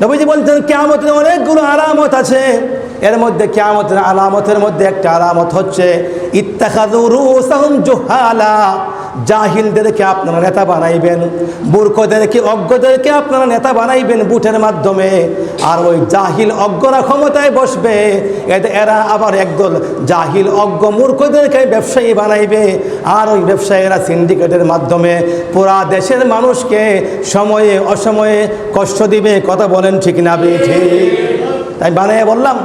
নবীজি বলছেন, কেয়ামতের অনেকগুলো আলামত আছে। এর মধ্যে কেয়ামতের আলামতের মধ্যে একটা আলামত হচ্ছে ইত্তাখাদুরুসাহুম জুহালা। জাহিলদেরকে আপনারা নেতা বানাইবেন, মূর্খদেরকে, অজ্ঞদেরকে আপনারা নেতা বানাইবেন বুটের মাধ্যমে। আর ওই জাহিল অজ্ঞরা ক্ষমতায় বসবে এরা আবার একদল জাহিল অজ্ঞ মূর্খদেরকে ব্যবসায়ী বানাইবে। আর ওই ব্যবসায়ীরা সিন্ডিকেটের মাধ্যমে পুরা দেশের মানুষকে সময়ে অসময়ে কষ্ট দিবে, কথা বলেন ঠিক না বে ঠিক। তাই বানিয়ে বললাম?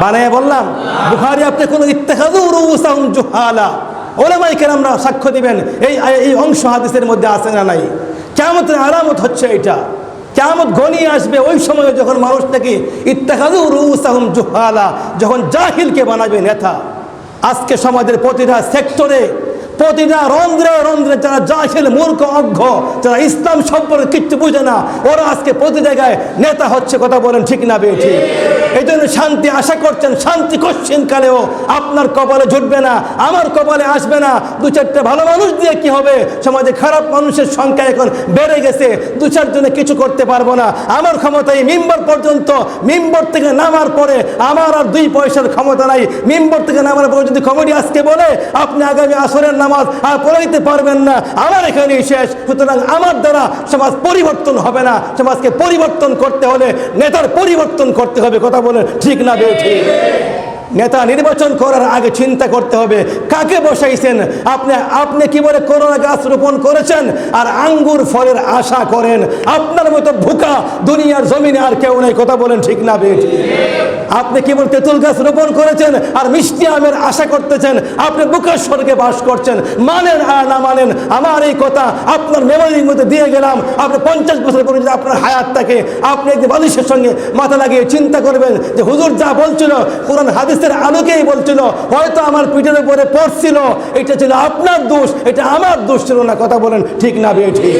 বানিয়ে বললাম? বুখারি আপনি কোনো ইত্তেখাদুর জুহালা ওলামাই কেরামরা সাক্ষ্য দিবেন, এই এই অংশ হাদিসের মধ্যে আছে না নাই? কেমতের আরামত হচ্ছে এটা। কেমত ঘনিয়ে আসবে ওই সময় যখন মানুষ নাকি জুহালা, যখন জাহিলকে বানাবে নেতা। আজকে সমাজের প্রতিটা সেক্টরে প্রতিটা রন্ধ্রে রন্ধ্রে যারা জাহিল, মূর্খ, অজ্ঞ, যারা ইসলাম সম্পর্কে কিচ্ছু বুঝে না, ওরা আজকে প্রতি জায়গায় নেতা হচ্ছে কথা বলেন ঠিক না বেয়ে ঠিক এই জন্য শান্তি আশা করছেন, শান্তি করছেন কালেও আপনার কপালে জুটবে না, আমার কপালে আসবে না। দু চারটে ভালো মানুষ দিয়ে কি হবে? সমাজে খারাপ মানুষের সংখ্যা এখন বেড়ে গেছে, দু চারজনে কিছু করতে পারব না। আমার ক্ষমতা এই মিম্বর পর্যন্ত, মিম্বর থেকে নামার পরে আমার আর দুই পয়সার ক্ষমতা নাই। মিম্বর থেকে নামার পরে যদি কমেডি আজকে বলে, আপনি আগামী আসরের নামাজ আর পড়াইতে পারবেন না। আমার এখানেই শেষ। সুতরাং আমার দ্বারা সমাজ পরিবর্তন হবে না। সমাজকে পরিবর্তন করতে হলে নেতার পরিবর্তন করতে হবে। কথা বলে ঠিক না বে ঠিক নেতা নির্বাচন করার আগে চিন্তা করতে হবে, কাকে বসাইছেন? আপনি আপনি কি বলে করোনা গাছ রোপণ করেছেন? আর আঙ্গুর ফলের আশা করেন? আপনার মতো ভুকা দুনিয়ার জমিনে আর কেউ নেই। কথা বলেন ঠিক না বেঠ আপনি কেবল তেঁতুল গাছ রোপণ করেছেন আর মিষ্টি আমের আশা করতেছেন। আপনি বুকার স্বর্গে বাস করছেন। মানেন আর না মানেন, আমার এই কথা আপনার মেমোরির মধ্যে দিয়ে গেলাম। আপনি পঞ্চাশ বছর পরে যদি আপনার হায়াত থাকে আপনি একদিন বালিশের সঙ্গে মাথা লাগিয়ে চিন্তা করবেন যে হুজুর যা বলছিল, কোরআন হাদিসের আলোকেই বলছিল, হয়তো আমার পিঠের উপরে পড়ছিল। এটা ছিল আপনার দোষ, এটা আমার দোষ ছিল না, কথা বলেন ঠিক না বে ঠিক।